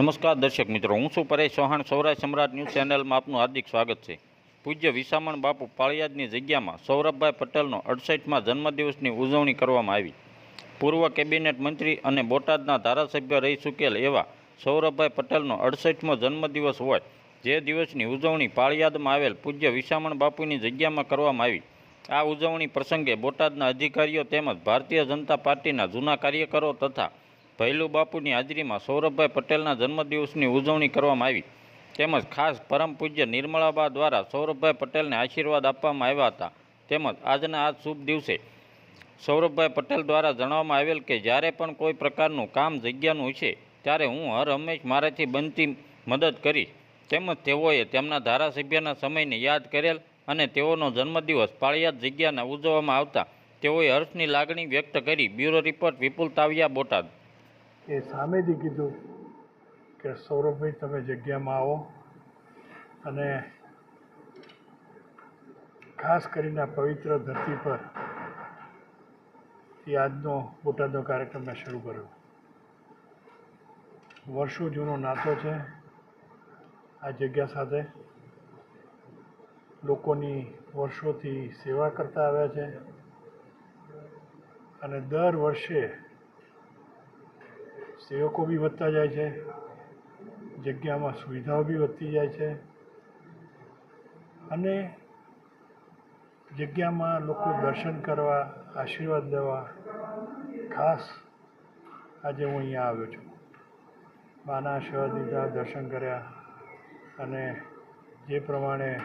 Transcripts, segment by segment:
નમસ્કાર દર્શક મિત્રો, હું છું પરેશ ચૌહાણ. સૌરાષ્ટ્ર સમ્રાટ ન્યૂઝ ચેનલમાં આપનું હાર્દિક સ્વાગત છે. પૂજ્ય વિસામણ બાપુ પાળિયાદની જગ્યામાં સૌરભભાઈ પટેલનો અડસઠમાં જન્મદિવસની ઉજવણી કરવામાં આવી. પૂર્વ કેબિનેટ મંત્રી અને બોટાદના ધારાસભ્ય રહી ચૂકેલ એવા સૌરભભાઈ પટેલનો અડસઠમો જન્મદિવસ હોય જે દિવસની ઉજવણી પાળિયાદમાં આવેલ પૂજ્ય વિસામણ બાપુની જગ્યામાં કરવામાં આવી. આ ઉજવણી પ્રસંગે બોટાદના અધિકારીઓ તેમજ ભારતીય જનતા પાર્ટીના જૂના કાર્યકરો તથા ભૈલુ બાપુની હાજરીમાં સૌરભભાઈ પટેલના જન્મદિવસની ઉજવણી કરવામાં આવી. તેમજ ખાસ પરમ પૂજ્ય નિર્મળાબા દ્વારા સૌરભભાઈ પટેલને આશીર્વાદ આપવામાં આવ્યા હતા. તેમજ આજના આ શુભ દિવસે સૌરભભાઈ પટેલ દ્વારા જણાવવામાં આવેલ કે, જ્યારે પણ કોઈ પ્રકારનું કામ જગ્યાનું છે, ત્યારે હું હર હંમેશ મારાથી બનતી મદદ કરીશ. તેમજ તેઓએ તેમના ધારાસભ્યના સમયને યાદ કરેલ અને તેઓનો જન્મદિવસ પાળિયાદ જગ્યાના ઉજવવામાં આવતા. તેઓએ હર્ષની લાગણી વ્યક્ત કરી. Bureau report Vipul Taviya Botad. એ સામેથી કીધું કે સૌરભભાઈ, તમે જગ્યામાં આવો અને ખાસ કરીને પવિત્ર ધરતી પર આજનો બોટાદનો કાર્યક્રમ મેં શરૂ કર્યો. વર્ષો જૂનો નાતો છે આ જગ્યા સાથે. લોકોની વર્ષોથી સેવા કરતા આવ્યા છે અને દર વર્ષે સેવકો બી વધતા જાય છે, જગ્યામાં સુવિધાઓ બી વધતી જાય છે. અને જગ્યામાં લોકો દર્શન કરવા, આશીર્વાદ લેવા, ખાસ આજે હું અહીંયા આવ્યો છું. માના આશીર્વાદ લીધા, દર્શન કર્યા અને જે પ્રમાણે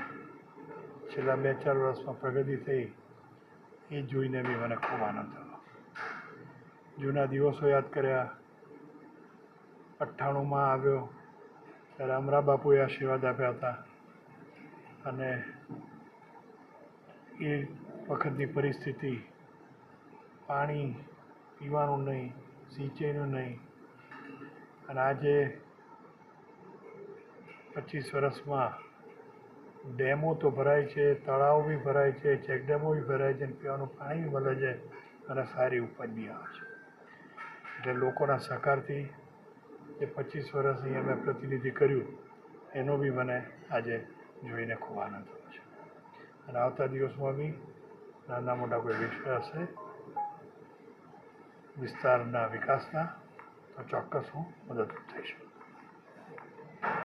છેલ્લા બે ચાર વર્ષમાં પ્રગતિ થઈ, એ જોઈને બી મને ખૂબ આનંદ થયો. જૂના દિવસો યાદ કર્યા અઠ્ઠાણુંમાં આવ્યો. ત્યારે અમરા બાપુએ આશીર્વાદ આપ્યા હતા. અને એ વખતની પરિસ્થિતિ, પાણી પીવાનું નહીં, સિંચાઈનું નહીં. અને આજે પચીસ વર્ષમાં ડેમો તો ભરાય છે, તળાવ બી ભરાય છે ચેકડેમો બી ભરાય છે, અને પીવાનું પાણી બી મળે છે અને સારી ઉપજ બી આવે છે. એટલે લોકોના સહકારથી જે પચીસ વર્ષ અહીંયા મેં પ્રતિનિધિ કર્યું. એનો બી મને આજે જોઈને ખૂબ આનંદ થયો છે. અને આવતા દિવસમાં બી નાના મોટા કોઈ વિશ્વાસ છે વિસ્તારના વિકાસના, તો ચોક્કસ હું મદદરૂપ થઈશ.